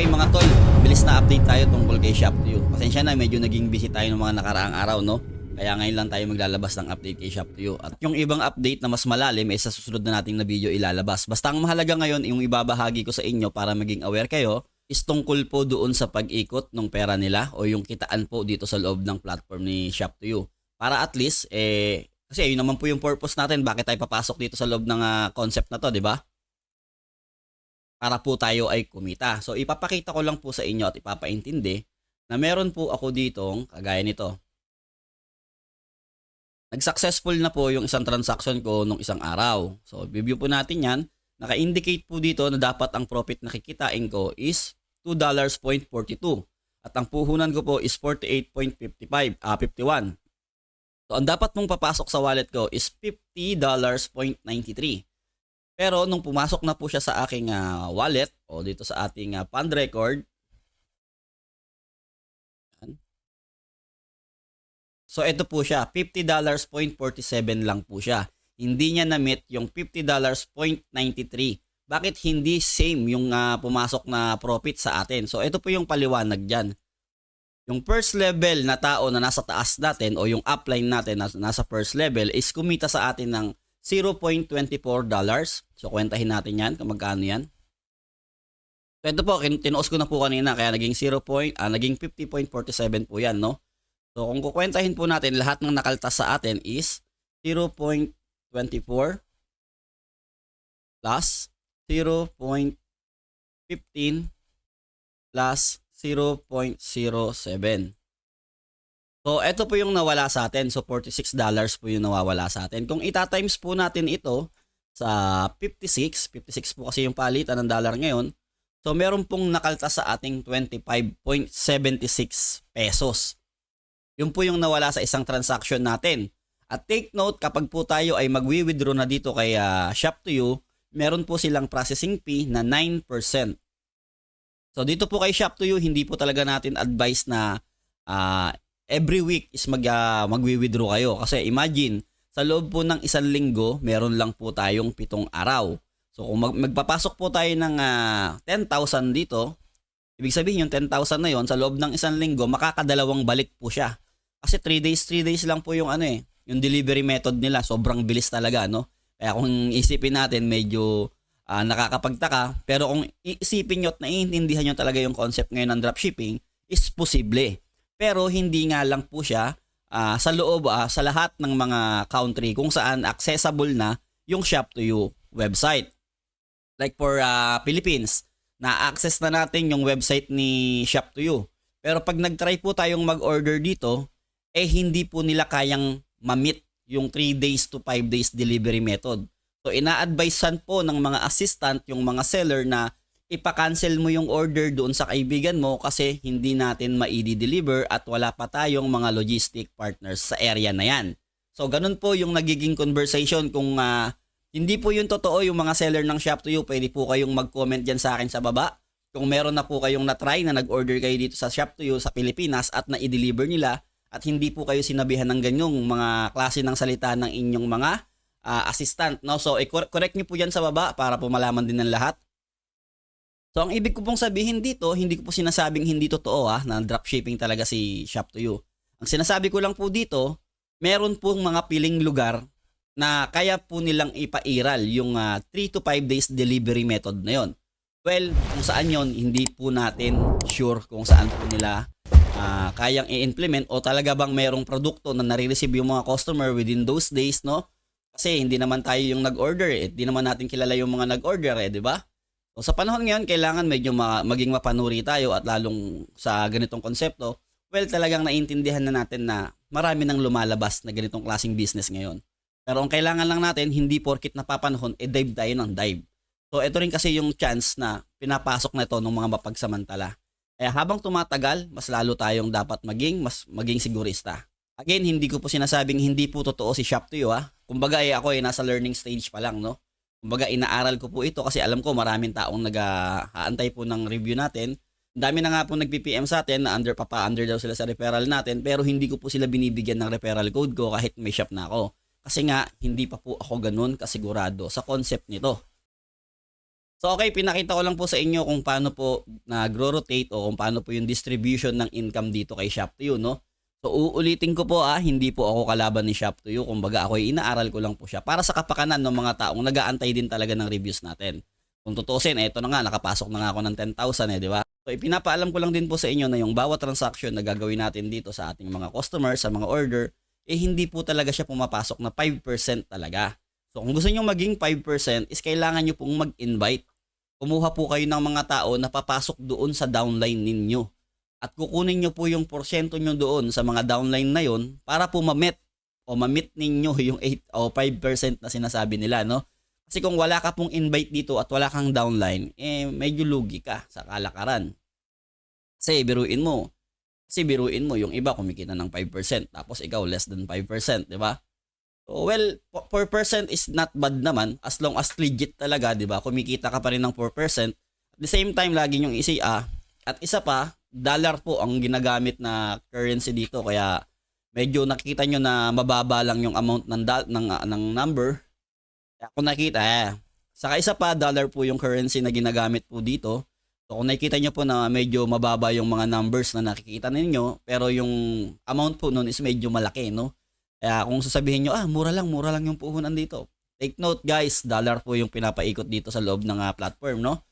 Okay mga tol, bilis na update tayo tungkol kay Shop2You. Pasensya na, medyo naging busy tayo ng mga nakaraang araw, no? Kaya ngayon lang tayo maglalabas ng update kay Shop2You. At yung ibang update na mas malalim ay sa susunod na nating na video ilalabas. Basta ang mahalaga ngayon, yung ibabahagi ko sa inyo para maging aware kayo, is tungkol po doon sa pag-ikot ng pera nila o yung kitaan po dito sa loob ng platform ni Shop2You. Para at least, eh, kasi yun naman po yung purpose natin, bakit tayo papasok dito sa loob ng ah, concept na to, di ba? Para po tayo ay kumita. So ipapakita ko lang po sa inyo at ipapaintindi na meron po ako ditong kagaya nito. Nag-successful na po yung isang transaction ko nung isang araw. So review po natin yan. Naka-indicate po dito na dapat ang profit na kikitain ko is $2.42. At ang puhunan ko po is 48.55, ah 51. So ang dapat mong papasok sa wallet ko is $50.93. Pero nung pumasok na po siya sa aking ah, wallet o dito sa ating ah, fund record. So ito po siya, $50.47 lang po siya. Hindi niya na-meet yung $50.93. Bakit hindi same yung ah, pumasok na profit sa atin? So ito po yung paliwanag diyan. Yung first level na tao na nasa taas natin o yung upline natin na nasa first level is kumita sa atin ng $0.24. So, kwentahin natin yan kung magkano yan. Ito po, tinuos ko na po kanina kaya naging 0. Point, ah, naging 50.47 po yan, no? So, kung kukwentahin po natin, lahat ng nakaltas sa atin is 0.24 plus 0.15 plus 0.07. So, ito po yung nawala sa atin. So, $46 po yung nawawala sa atin. Kung ita-times po natin ito sa 56, 56 po kasi yung palitan ng dollar ngayon. So, meron pong nakaltas sa ating 25.76 pesos. Yun po yung nawala sa isang transaction natin. At take note, kapag po tayo ay magwi-withdraw na dito kay ah, Shop2You, meron po silang processing fee na 9%. So, dito po kay Shop2You, hindi po talaga natin advice na ah, every week is mag, uh, magwi-withdraw kayo. Kasi imagine, sa loob po ng isang linggo, meron lang po tayong pitong araw. So kung mag- magpapasok po tayo ng ah, 10,000 dito, ibig sabihin yung 10,000 na yon sa loob ng isang linggo, makakadalawang balik po siya. Kasi 3 days, 3 days lang po yung ano eh, yung delivery method nila, sobrang bilis talaga, no? Kaya kung isipin natin, medyo ah, nakakapagtaka. Pero kung iisipin nyo at naiintindihan nyo talaga yung concept ngayon ng dropshipping, is posible. Pero hindi nga lang po siya ah, sa loob ah, sa lahat ng mga country kung saan accessible na yung shop to you website. Like for ah, Philippines, na-access na natin yung website ni shop to you. Pero pag nag-try po tayong mag-order dito, eh hindi po nila kayang ma-meet yung 3 days to 5 days delivery method. So ina-advisean po ng mga assistant yung mga seller na ipa-cancel mo yung order doon sa kaibigan mo kasi hindi natin ma-deliver at wala pa tayong mga logistic partners sa area na yan. So ganun po yung nagiging conversation kung ah, hindi po yung totoo yung mga seller ng shop to you, pwede po kayong mag-comment dyan sa akin sa baba. Kung meron na po kayong na-try na nag-order kayo dito sa shop to you sa Pilipinas at na-deliver nila at hindi po kayo sinabihan ng ganyong mga klase ng salita ng inyong mga ah, assistant. No? So, i- correct nyo po yan sa baba para po malaman din ng lahat. So, ang ibig ko pong sabihin dito, hindi ko po sinasabing hindi totoo ah, na dropshipping talaga si Shop to You. Ang sinasabi ko lang po dito, meron pong mga piling lugar na kaya po nilang ipairal yung 3 to 5 days delivery method na yon. Well, kung saan yon hindi po natin sure kung saan po nila ah, kayang i-implement o talaga bang merong produkto na nare-receive yung mga customer within those days, no? Kasi hindi naman tayo yung nag-order eh. Hindi naman natin kilala yung mga nag-order eh, di ba? So sa panahon ngayon, kailangan medyo ma- maging mapanuri tayo at lalong sa ganitong konsepto, well, talagang naintindihan na natin na marami nang lumalabas na ganitong klaseng business ngayon. Pero ang kailangan lang natin, hindi porkit napapanahon, e dive tayo ng dive. So ito rin kasi yung chance na pinapasok na ito ng mga mapagsamantala. Kaya habang tumatagal, mas lalo tayong dapat maging mas maging sigurista. Again, hindi ko po sinasabing hindi po totoo si Shop to you ha. Kumbaga eh, ako ay nasa learning stage pa lang, no? Kumbaga inaaral ko po ito kasi alam ko maraming taong nag-aantay po ng review natin. Dami na nga po nag-PPM sa atin na under papa-under daw sila sa referral natin pero hindi ko po sila binibigyan ng referral code ko kahit may shop na ako. Kasi nga hindi pa po ako ganun kasigurado sa concept nito. So okay, pinakita ko lang po sa inyo kung paano po nagro-rotate o kung paano po yung distribution ng income dito kay Shop to You, no? So uulitin ko po ah, hindi po ako kalaban ni Shop to You. Kumbaga ako ay inaaral ko lang po siya para sa kapakanan ng mga taong nag-aantay din talaga ng reviews natin. Kung tutusin, eto na nga, nakapasok na nga ako ng 10,000 eh, di ba? So ipinapaalam ko lang din po sa inyo na yung bawat transaction na gagawin natin dito sa ating mga customers, sa mga order, eh hindi po talaga siya pumapasok na 5% talaga. So kung gusto nyo maging 5% is kailangan nyo pong mag-invite. Kumuha po kayo ng mga tao na papasok doon sa downline ninyo. At kukunin nyo po yung porsyento nyo doon sa mga downline na yon para po ma-met o ma-meet ninyo yung 8 o 5% na sinasabi nila, no? Kasi kung wala ka pong invite dito at wala kang downline, eh medyo lugi ka sa kalakaran. Kasi biruin mo. Kasi biruin mo, yung iba kumikita ng 5%, tapos ikaw less than 5%, di ba? So, well, 4% is not bad naman as long as legit talaga, di ba? Kumikita ka pa rin ng 4%. At the same time, lagi yung isi ah. At isa pa, dollar po ang ginagamit na currency dito. Kaya medyo nakikita nyo na mababa lang yung amount ng, dal- ng, ah, ng number. Kaya kung nakita, eh. Saka isa pa, dollar po yung currency na ginagamit po dito. So kung nakikita nyo po na medyo mababa yung mga numbers na nakikita ninyo, pero yung amount po nun is medyo malaki, no? Kaya kung sasabihin nyo, ah, mura lang, mura lang yung puhunan dito. Take note guys, dollar po yung pinapaikot dito sa loob ng ah, platform, no?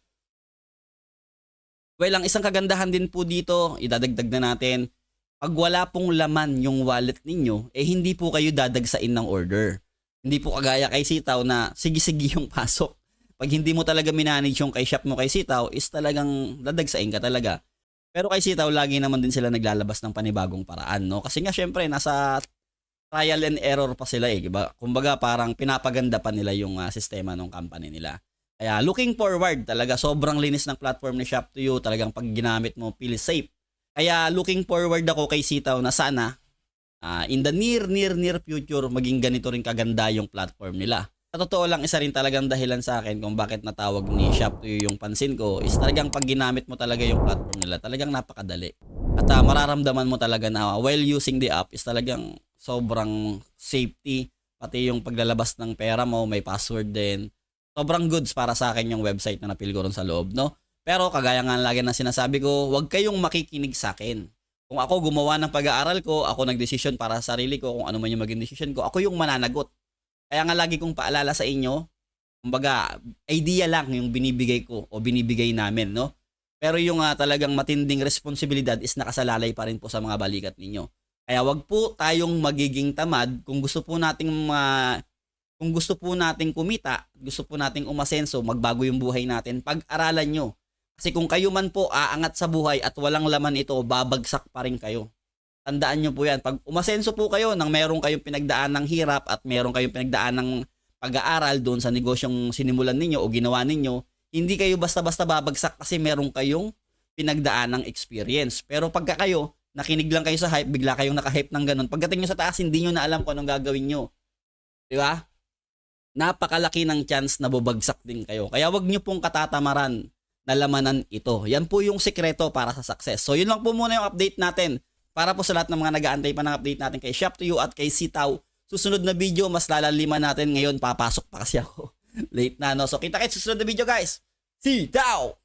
Well, ang isang kagandahan din po dito, idadagdag na natin, pag wala pong laman yung wallet ninyo, eh hindi po kayo dadagsain ng order. Hindi po kagaya kay Sitaw na sige-sige yung pasok. Pag hindi mo talaga minanage yung kay shop mo kay Sitaw, is talagang dadagsain ka talaga. Pero kay Sitaw, lagi naman din sila naglalabas ng panibagong paraan, no? Kasi nga syempre, nasa trial and error pa sila eh. Diba? Kumbaga parang pinapaganda pa nila yung ah, sistema ng company nila. Kaya looking forward talaga sobrang linis ng platform ni Shop to You. Talagang pag ginamit mo, feel safe. Kaya looking forward ako kay Sitaw na sana ah, in the near, near, near future maging ganito rin kaganda yung platform nila. Sa totoo lang, isa rin talagang dahilan sa akin kung bakit natawag ni Shop to You yung pansin ko is talagang pag ginamit mo talaga yung platform nila, talagang napakadali. At ah, mararamdaman mo talaga na while using the app is talagang sobrang safety. Pati yung paglalabas ng pera mo, may password din. Sobrang goods para sa akin yung website na napil ko ron sa loob, no? Pero kagaya nga lagi na sinasabi ko, huwag kayong makikinig sa akin. Kung ako gumawa ng pag-aaral ko, ako nagdesisyon para sa sarili ko, kung ano man yung maging decision ko, ako yung mananagot. Kaya nga lagi kong paalala sa inyo, kumbaga, idea lang yung binibigay ko o binibigay namin, no? Pero yung ah, talagang matinding responsibilidad is nakasalalay pa rin po sa mga balikat ninyo. Kaya wag po tayong magiging tamad kung gusto po nating ma kung gusto po nating kumita, gusto po nating umasenso, magbago yung buhay natin, pag-aralan nyo. Kasi kung kayo man po aangat sa buhay at walang laman ito, babagsak pa rin kayo. Tandaan nyo po yan. Pag umasenso po kayo nang meron kayong pinagdaan ng hirap at meron kayong pinagdaan ng pag-aaral doon sa negosyong sinimulan ninyo o ginawa ninyo, hindi kayo basta-basta babagsak kasi meron kayong pinagdaan ng experience. Pero pagka kayo, nakinig lang kayo sa hype, bigla kayong naka-hype ng ganun. Pagdating nyo sa taas, hindi nyo na alam kung anong gagawin nyo. Di ba? Napakalaki ng chance na bubagsak din kayo. Kaya wag nyo pong katatamaran na lamanan ito. Yan po yung sekreto para sa success. So yun lang po muna yung update natin. Para po sa lahat ng mga nag-aantay pa ng update natin kay Shop to You at kay Sitaw. Susunod na video, mas lalaliman natin ngayon. Papasok pa kasi ako. Late na, no? So kita kayo susunod na video, guys. Sitaw!